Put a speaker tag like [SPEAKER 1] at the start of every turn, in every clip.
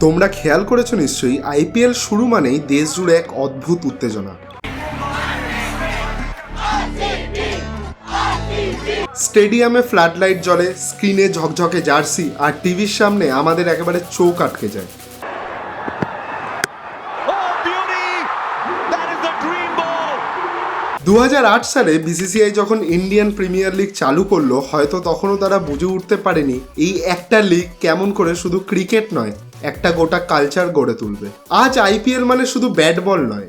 [SPEAKER 1] তোমরা খেয়াল করেছ নিশ্চয়ই আইপিএল শুরু মানেই দেশ জুড়ে এক অদ্ভুত উত্তেজনা। স্টেডিয়ামে ফ্লাড লাইট জ্বলে স্ক্রিনে ঝকঝকে জার্সি আর টিভির সামনে আমাদের একেবারে চোখ আটকে যায়! দু সালে বিসিসিআই যখন ইন্ডিয়ান প্রিমিয়ার লিগ চালু করল হয়তো তখনও তারা বুঝে উঠতে পারেনি এই একটা লিগ কেমন করে শুধু ক্রিকেট নয় একটা গোটা কালচার গড়ে তুলবে। আজ আইপিএল মানে শুধু ব্যাট বল নয়।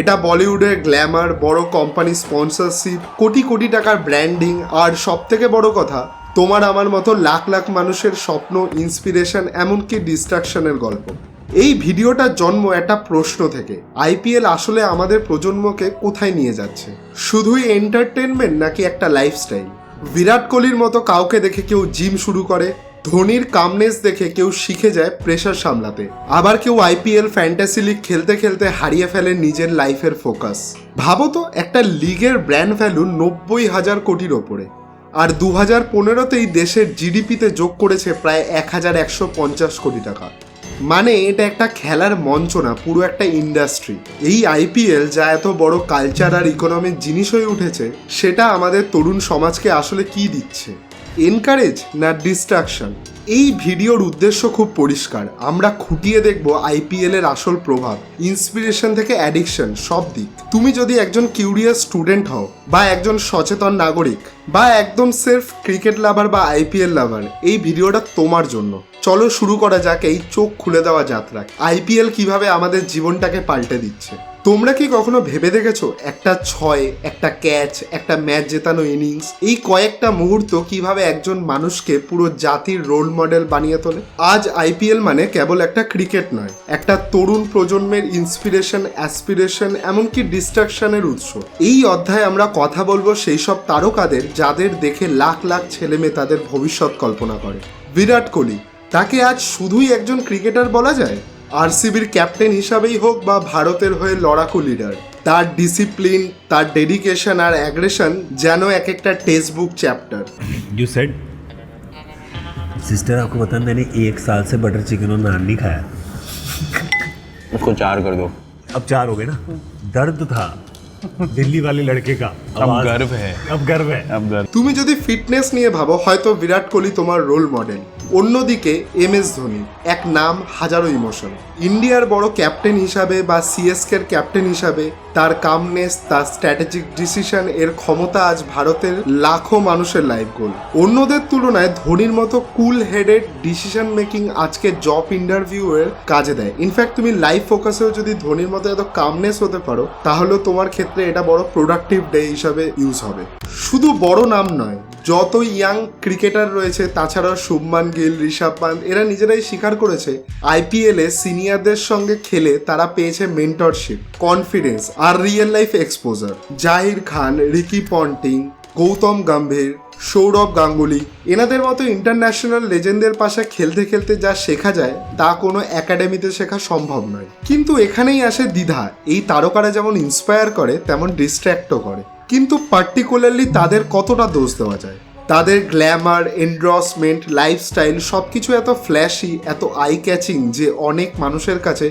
[SPEAKER 1] এটা বলিউডের গ্ল্যামার বড় কোম্পানি স্পন্সরশিপ কোটি কোটি টাকার ব্র্যান্ডিং আর সব থেকে বড় কথা, তোমার আমার মতো লাখ লাখ মানুষের স্বপ্ন ইন্সপিরেশন এমনকি ডিস্ট্রাকশনের গল্প। এই ভিডিওটার জন্ম একটা প্রশ্ন থেকে আইপিএল আসলে আমাদের প্রজন্মকে কোথায় নিয়ে যাচ্ছে? শুধুই এন্টারটেনমেন্ট নাকি একটা লাইফস্টাইল বিরাট কোহলির মতো কাউকে দেখে কেউ জিম শুরু করে ধোনির কামনেস দেখে কেউ শিখে যায় প্রেশার সামলাতে। আবার কেউ আইপিএল ফ্যান্টাসি লিগ খেলতে খেলতে হারিয়ে ফেলে নিজের লাইফের ফোকাস ভাবো তো, একটা লিগের ব্র্যান্ড ভ্যালু নব্বই হাজার কোটির ওপরে। আর দু হাজার পনেরোতেই দেশের জিডিপিতে যোগ করেছে প্রায় এক হাজার একশো পঞ্চাশ কোটি টাকা। মানে এটা একটা খেলার মঞ্চ না, পুরো একটা ইন্ডাস্ট্রি এই আইপিএল যা এত বড় কালচার আর ইকোনমির জিনিস হয়ে উঠেছে, সেটা আমাদের তরুণ সমাজকে আসলে কি দিচ্ছে? এনকারেজ না ডিস্ট্রাকশন এই ভিডিওর উদ্দেশ্য খুব পরিষ্কার। আমরা খুঁটিয়ে দেখব আইপিএল এর আসল প্রভাব ইন্সপিরেশন থেকে অ্যাডিকশন সব দিক। তুমি যদি একজন কিউরিয়াস স্টুডেন্ট হও, বা একজন সচেতন নাগরিক, বা একদম সেলফ ক্রিকেট লাভার বা আইপিএল লাভার এই ভিডিওটা তোমার জন্য। চলো শুরু করা যাক এই চোখ খুলে দেওয়া যাত্রা আইপিএল কীভাবে আমাদের জীবনটাকে পাল্টে দিচ্ছে? তোমরা কি কখনো ভেবে দেখেছ, একটা ছয়, একটা ক্যাচ একটা ম্যাচ জেতানো ইনিংস এই কয়েকটা মুহূর্ত কীভাবে একজন মানুষকে পুরো জাতির রোল মডেল বানিয়ে তোলে? আজ আইপিএল মানে কেবল একটা ক্রিকেট নয়, একটা তরুণ প্রজন্মের ইন্সপিরেশন অ্যাসপিরেশন এমনকি ডিস্ট্রাকশনের উৎস। এই অধ্যায়ে আমরা কথা বলব সেই সব তারকাদের যাদের দেখে লাখ লাখ ছেলে মেয়ে তাদের ভবিষ্যৎ কল্পনা করে। বিরাট কোহলি, তাকে আজ শুধুই একজন ক্রিকেটার বলা যায়? আরসিবির ক্যাপ্টেন হিসাবেই হোক বা ভারতের হয়ে লড়াকু লিডার তার ডিসিপ্লিন তার ডেডিকেশন আর অ্যাগ্রেশন যেন এক একটা text book chapter
[SPEAKER 2] You said
[SPEAKER 3] sister आपको पता है मैंने एक साल से बटर चिकन और नान नहीं खाया
[SPEAKER 4] उसको चार कर दो
[SPEAKER 2] अब चार हो गए ना दर्द था दिल्ली वाले लड़के का
[SPEAKER 4] अब
[SPEAKER 2] आवाज-
[SPEAKER 4] गर्व है
[SPEAKER 2] अब गर्व है
[SPEAKER 4] अब गर्व
[SPEAKER 1] তুমি যদি ফিটনেস নিয়ে ভাবো হয়তো বিরাট কোহলি তোমার রোল মডেল অন্যদিকে এম এস ধোনি, এক নাম হাজারো ইমোশন। ইন্ডিয়ার বড় ক্যাপ্টেন হিসাবে বা সিএসকে এর ক্যাপ্টেন হিসাবে তার কামনেস তার স্ট্র্যাটেজিক ডিসিশন এর ক্ষমতা আজ ভারতের লাখো মানুষের লাইফ গোল অন্যদের তুলনায় ধোনির মতো কুল হেডেড ডিসিশন মেকিং আজকে জব ইন্টারভিউ এর কাজে দেয়। ইনফ্যাক্ট তুমি লাইফ ফোকাসেও যদি ধোনির মতো এত কামনেস হতে পারো তাহলে তোমার ক্ষেত্রে এটা বড় প্রোডাক্টিভ ডে হিসাবে ইউজ হবে। শুধু বড় নাম নয় যত ইয়াং ক্রিকেটার রয়েছে, তাছাড়াও শুভমান গিল, ঋষভ পান্ত, এরা নিজেরাই স্বীকার করেছে। আইপিএল সিনিয়রদের সঙ্গে খেলে তারা পেয়েছে মেন্টরশিপ কনফিডেন্স আর real life exposure Zaheer Khan, Ricky Ponting, Gautam Gambhir, Sourav Ganguly, এনাদের মতো ইন্টারন্যাশনাল লেজেন্ডের পাশে খেলতে খেলতে যা শেখা যায়, তা কোনো একাডেমিতে শেখা সম্ভব নয়। কিন্তু এখানেই আসে দ্বিধা, এই তারকারা যেমন ইন্সপায়ার করে, তেমন ডিস্ট্র্যাক্টও করে। কিন্তু পার্টিকুলারলি তাদের কতটা দোষ দেওয়া যায়? তাদের গ্ল্যামার এন্ড্রসমেন্ট লাইফস্টাইল সব কিছু এত ফ্ল্যাশি এত আই ক্যাচিং যে অনেক মানুষের কাছে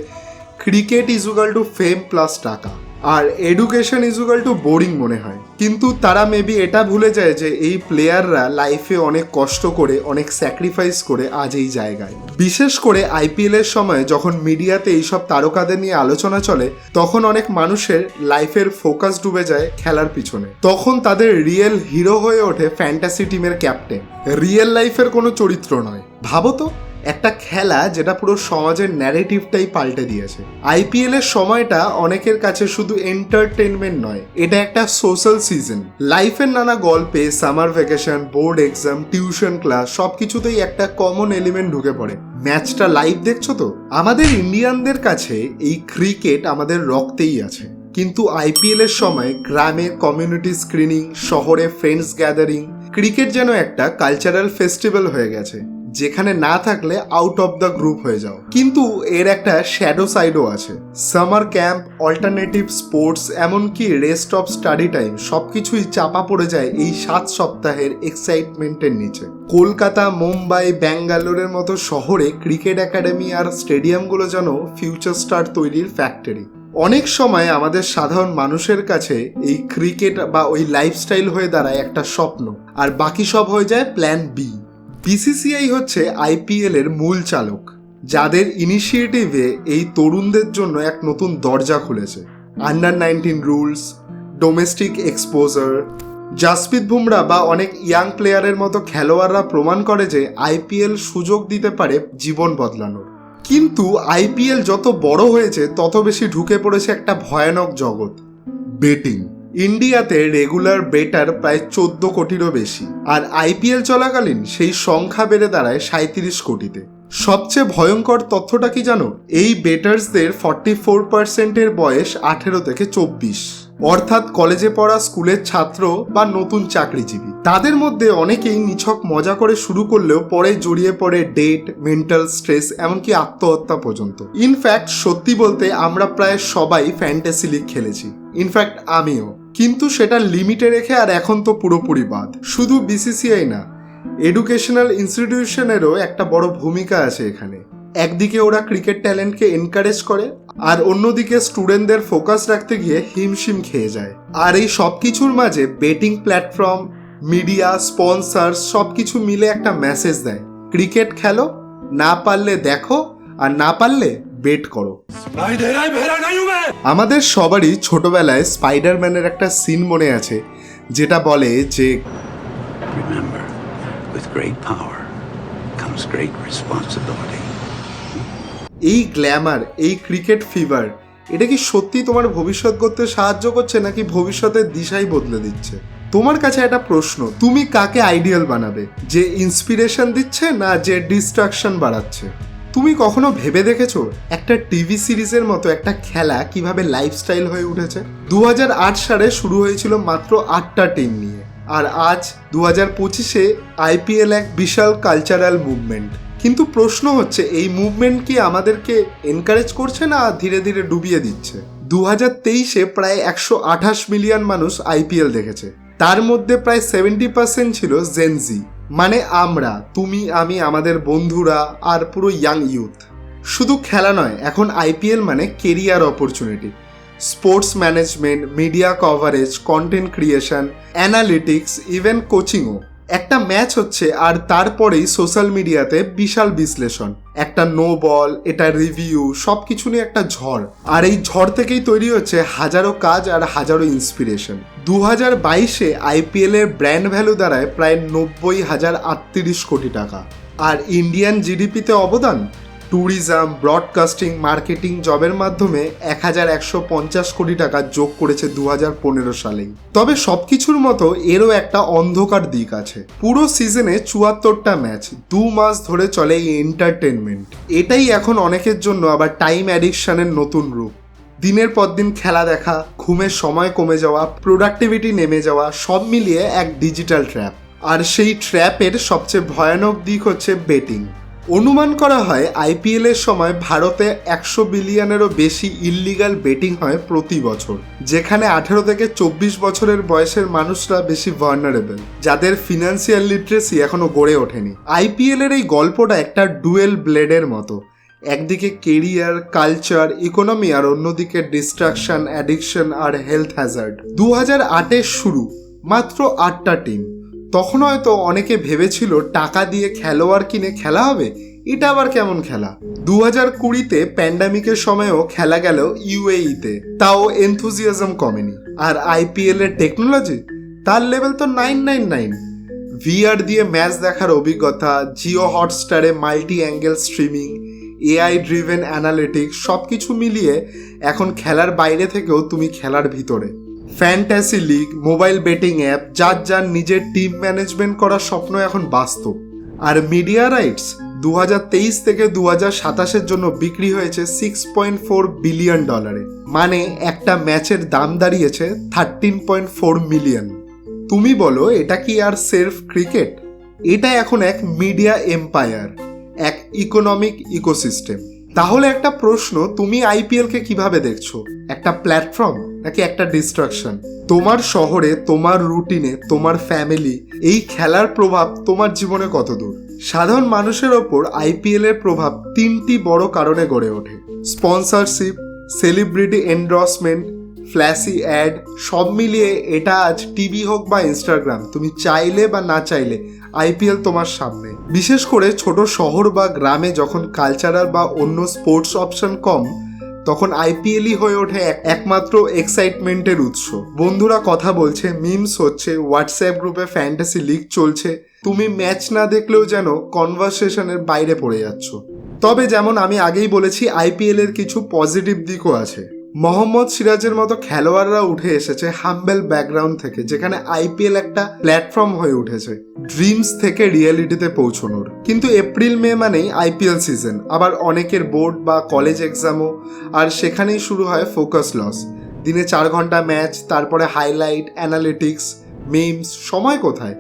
[SPEAKER 1] cricket equal to fame plus টাকা। আর এডুকেশন ইজুগাল টু বোরিং মনে হয়। কিন্তু তারা মেবি এটা ভুলে যায় যে এই প্লেয়াররা লাইফে অনেক কষ্ট করে, অনেক স্যাক্রিফাইস করে আজ এই জায়গায়। বিশেষ করে আইপিএল এর সময় যখন মিডিয়াতে এইসব তারকাদের নিয়ে আলোচনা চলে, তখন অনেক মানুষের লাইফের ফোকাস ডুবে যায় খেলার পিছনে। তখন তাদের রিয়েল হিরো হয়ে ওঠে ফ্যান্টাসি টিমের ক্যাপ্টেন রিয়েল লাইফের কোনো চরিত্র নয়। ভাবো তো। একটা খেলা যেটা পুরো সমাজের ন্যারেটিভটাই পাল্টে দিয়েছে। আইপিএল এর সময়টা অনেকের কাছে শুধু এন্টারটেনমেন্ট নয়, এটা একটা সোশ্যাল সিজন লাইফের নানা গল্পে summer vacation board exam tuition class সবকিছুতেই একটা কমন এলিমেন্ট ঢুকে পড়ে। ম্যাচটা লাইভ দেখছ তো? আমাদের ইন্ডিয়ানদের কাছে এই ক্রিকেট আমাদের রক্তেই আছে। কিন্তু আইপিএল এর সময় গ্রামে কমিউনিটি স্ক্রিনিং শহরে ফ্রেন্ডস গ্যাদারিং ক্রিকেট যেন একটা কালচারাল ফেস্টিভ্যাল হয়ে গেছে। যেখানে না থাকলে আউট অফ দ্য গ্রুপ হয়ে যাও। কিন্তু এর একটা শ্যাডো সাইডও আছে। সামার ক্যাম্প অল্টারনেটিভ স্পোর্টস এমনকি রেস্ট অফ স্টাডি টাইম সবকিছুই চাপা পড়ে যায় এই সাত সপ্তাহের এক্সাইটমেন্টের নিচে। কলকাতা, মুম্বাই, ব্যাঙ্গালোরের মতো শহরে ক্রিকেট একাডেমি আর স্টেডিয়ামগুলো যেন ফিউচার স্টার তৈরির ফ্যাক্টরি অনেক সময় আমাদের সাধারণ মানুষের কাছে এই ক্রিকেট বা ওই লাইফস্টাইল হয়ে দাঁড়ায় একটা স্বপ্ন। আর বাকি সব হয়ে যায় প্ল্যান বি বিসিসিআই হচ্ছে আইপিএল এর মূল চালক, যাদের ইনিশিয়েটিভে এই তরুণদের জন্য এক নতুন দরজা খুলেছে। Under nineteen rules domestic exposure Jasprit Bumrah বা অনেক ইয়াং প্লেয়ারের মতো খেলোয়াড়রা প্রমাণ করে যে আইপিএল সুযোগ দিতে পারে জীবন বদলানোর। কিন্তু আইপিএল যত বড় হয়েছে, তত বেশি ঢুকে পড়েছে একটা ভয়ানক জগৎ বেটিং ইন্ডিয়াতে রেগুলার বেটার প্রায় চোদ্দ কোটিরও বেশি, আর আইপিএল চলাকালীন সেই সংখ্যা বেড়ে দাঁড়ায় সাঁত্রিশ কোটিতে। সবচেয়ে ভয়ঙ্কর তথ্যটা কি জানো? এই বেটার্সদের ফর্টি ফোর পার্সেন্টের বয়স আঠেরো থেকে চব্বিশ। অর্থাৎ কলেজে পড়া স্কুলের ছাত্র বা নতুন চাকরিজীবী। তাদের মধ্যে অনেকেই নিছক মজা করে শুরু করলেও পরে জড়িয়ে পড়ে ডেট, মেন্টাল স্ট্রেস, এমনকি আত্মহত্যা পর্যন্ত। ইনফ্যাক্ট সত্যি বলতে আমরা প্রায় সবাই ফ্যান্টাসি লিগ খেলেছি। ইনফ্যাক্ট আমিও। কিন্তু সেটা লিমিটে রেখে আর এখন তো পুরোপুরি বাদ। শুধু বিসিসিআই না এডুকেশনাল ইনস্টিটিউশনেরও একটা বড় ভূমিকা আছে এখানে। একদিকে ওরা ক্রিকেট ট্যালেন্টকে এনকারেজ করে, আর অন্যদিকে স্টুডেন্টদের ফোকাস রাখতে গিয়ে হিমশিম খেয়ে যায়। আর এই সব কিছুর মাঝে বেটিং প্ল্যাটফর্ম মিডিয়া স্পন্সার সব কিছু মিলে একটা মেসেজ দেয়। ক্রিকেট খেলো, না পারলে দেখো, আর না পারলে বেট করো। আমাদের সবারই ছোটবেলায় স্পাইডারম্যানের একটা সিন মনে আছে যেটা বলে যে. এই গ্ল্যামার এই ক্রিকেট ফিভার এটা কি সত্যি তোমার ভবিষ্যৎ করতে সাহায্য করছে নাকি ভবিষ্যতের দিশাই বদলে দিচ্ছে? তোমার কাছে একটা প্রশ্ন তুমি কাকে আইডিয়াল বানাবে? যে ইন্সপিরেশন দিচ্ছে না যে ডিস্ট্রাকশন বাড়াচ্ছে? তুমি কখনো ভেবে দেখেছ একটা টিভি সিরিজের মতো একটা খেলা কীভাবে লাইফস্টাইল হয়ে উঠেছে? দুহাজার আট সালে শুরু হয়েছিল মাত্র আটটা টিম নিয়ে। আর আজ দু হাজার পঁচিশে আইপিএল এক বিশাল কালচারাল মুভমেন্ট কিন্তু প্রশ্ন হচ্ছে, এই মুভমেন্ট কি আমাদেরকে এনকারেজ করছে না ধীরে ধীরে ডুবিয়ে দিচ্ছে? দু হাজার তেইশে প্রায় একশো আঠাশ মিলিয়ন মানুষ আইপিএল দেখেছে। তার মধ্যে প্রায় সেভেন্টি পার্সেন্ট ছিল জেনজি মানে আমরা, তুমি, আমি, আমাদের বন্ধুরা আর পুরো ইয়াং ইউথ শুধু খেলা নয়, এখন আইপিএল মানে career opportunity sports management media coverage content creation analytics even কোচিংও একটা ম্যাচ হচ্ছে আর তারপরেই সোশ্যাল মিডিয়াতে বিশাল বিশ্লেষণ। একটা নো বল এটা রিভিউ সব কিছু নিয়ে একটা ঝড়। আর এই ঝড় থেকেই তৈরি হচ্ছে হাজারো কাজ আর হাজারো ইন্সপিরেশন দু হাজার বাইশে আইপিএল এর ব্র্যান্ড ভ্যালু দাঁড়ায় প্রায় নব্বই হাজার আটত্রিশ কোটি টাকা। আর ইন্ডিয়ান জিডিপিতে অবদান? ট্যুরিজম ব্রডকাস্টিং মার্কেটিং জবের মাধ্যমে এক হাজার একশো পঞ্চাশ কোটি টাকা যোগ করেছে দু হাজার পনেরো সালেই। তবে সব কিছুর মতো এরও একটা অন্ধকার দিক আছে। পুরো সিজনে চুয়াত্তরটা ম্যাচ, দু মাস ধরে চলে এই এন্টারটেনমেন্ট এটাই এখন অনেকের জন্য আবার টাইম অ্যাডিকশানের নতুন রূপ। দিনের পর দিন খেলা দেখা, ঘুমের সময় কমে যাওয়া প্রোডাক্টিভিটি নেমে যাওয়া, সব মিলিয়ে এক ডিজিটাল ট্র্যাপ আর সেই ট্র্যাপের সবচেয়ে ভয়ানক দিক হচ্ছে বেটিং অনুমান করা হয়, আইপিএল এর সময় ভারতে একশো বিলিয়নেরও বেশি ইল্লিগাল বেটিং হয় প্রতি বছর, যেখানে আঠেরো থেকে চব্বিশ বছরের বয়সের মানুষরা বেশি ভার্নারেবল যাদের ফিনান্সিয়াল লিটারেসি এখনও গড়ে ওঠেনি। আইপিএল এর এই গল্পটা একটা ডুয়েল ব্লেডের মতো, একদিকে কেরিয়ার, কালচার ইকোনমি আর অন্যদিকে ডিস্ট্রাকশন অ্যাডিকশন আর হেলথ হ্যাজার্ড দু হাজার আটের শুরু, মাত্র আটটা টিম তখন হয়তো অনেকে ভেবেছিল টাকা দিয়ে খেলোয়াড় কিনে খেলা হবে? এটা আবার কেমন খেলা? দু হাজার কুড়িতে প্যান্ডামিকের সময়ও খেলা গেল ইউএইতে তাও এনথুজিয়াজম কমেনি। আর আইপিএল এর টেকনোলজি তার লেভেল তো নাইন নাইন নাইন ভিআর দিয়ে ম্যাচ দেখার অভিজ্ঞতা Jio হটস্টারে multi angle streaming AI driven analytics সব কিছু মিলিয়ে এখন খেলার বাইরে থেকেও তুমি খেলার ভিতরে। Fantasy league, mobile betting app, যার যার নিজের টিম ম্যানেজমেন্ট করার স্বপ্ন এখন বাস্তব। আর মিডিয়া রাইটস দু হাজার তেইশ থেকে দু সাতাশের জন্য বিক্রি হয়েছে সিক্স পয়েন্ট ফোর বিলিয়ন ডলারে মানে একটা ম্যাচের দাম দাঁড়িয়েছে থার্টিন পয়েন্ট ফোর মিলিয়ন তুমি বলো, এটা কি আর সেলফ ক্রিকেট? এটা এখন এক মিডিয়া এম্পায়ার, এক ইকোনমিক ইকোসিস্টেম তাহলে একটা প্রশ্ন, তুমি আইপিএলকে কীভাবে দেখছ? একটা প্ল্যাটফর্ম নাকি একটা ডিস্ট্রাকশন তোমার শহরে, তোমার রুটিনে তোমার ফ্যামিলি এই খেলার প্রভাব তোমার জীবনে কত দূর সাধারণ মানুষের ওপর আইপিএল এর প্রভাব তিনটি বড় কারণে গড়ে ওঠে। Sponsorship celebrity endorsement flashy ad সব মিলিয়ে এটা আজ টিভি হোক বা ইনস্টাগ্রাম তুমি চাইলে বা না চাইলে আইপিএল তোমার সামনে। বিশেষ করে ছোট শহর বা গ্রামে যখন কালচারাল বা অন্য স্পোর্টস অপশন কম, তখন আইপিএলই হয়ে ওঠে একমাত্র এক্সাইটমেন্টের উৎস। বন্ধুরা কথা বলছে মিমস হচ্ছে হোয়াটসঅ্যাপ গ্রুপে ফ্যান্টাসি লিগ চলছে, তুমি ম্যাচ না দেখলেও যেন কনভারসেশনের বাইরে পড়ে যাচ্ছ। তবে যেমন আমি আগেই বলেছি আইপিএল এর কিছু পজিটিভ দিকও আছে। মোহাম্মদ সিরাজের মতো খেলোয়াড়রা উঠে এসেছে হাম্বেল ব্যাকগ্রাউন্ড থেকে, যেখানে আইপিএল একটা প্ল্যাটফর্ম হয়ে উঠেছে, ড্রিমস থেকে রিয়েলিটিতে পৌঁছানোর। কিন্তু এপ্রিল, মে মানেই আইপিএল সিজন, আবার অনেকের বোর্ড বা কলেজ এক্সামও, আর সেখানেই শুরু হয় ফোকাস লস। দিনে চার ঘণ্টা ম্যাচ, তারপরে হাইলাইট, অ্যানালিটিক্স, মিমস, সময় কোথায়?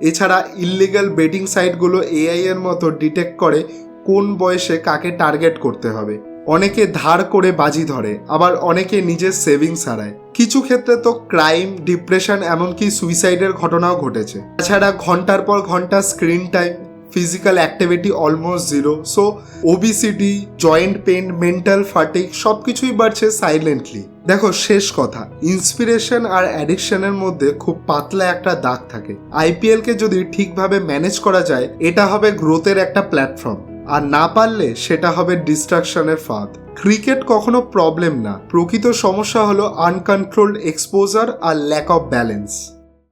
[SPEAKER 1] এছাড়া ইললিগাল বেটিং সাইটগুলো এআই এর মতো ডিটেক্ট করে কোন বয়সে কাকে টার্গেট করতে হবে। অনেকে ধার করে বাজি ধরে, আবার অনেকে নিজের সেভিংস হারায়। কিছু ক্ষেত্রে তো ক্রাইম ডিপ্রেশন এমনকি সুইসাইডের ঘটনাও ঘটেছে। তাছাড়া ঘণ্টার পর ঘণ্টা screen time physical activity almost zero so obesity joint pain mental fatigue সব কিছুই বাড়ছে সাইলেন্টলি দেখো, শেষ কথা ইন্সপিরেশন আর অ্যাডিকশনের মধ্যে খুব পাতলা একটা দাগ থাকে। আইপিএলকে যদি ঠিকভাবে ম্যানেজ করা যায়, এটা হবে গ্রোথের একটা প্ল্যাটফর্ম আর না পারলে সেটা হবে ডিস্ট্রাকশনের ফাঁদ। ক্রিকেট কখনো প্রবলেম না। প্রকৃত সমস্যা হলো আনকন্ট্রোল্ড এক্সপোজার আর ল্যাক অফ ব্যালেন্স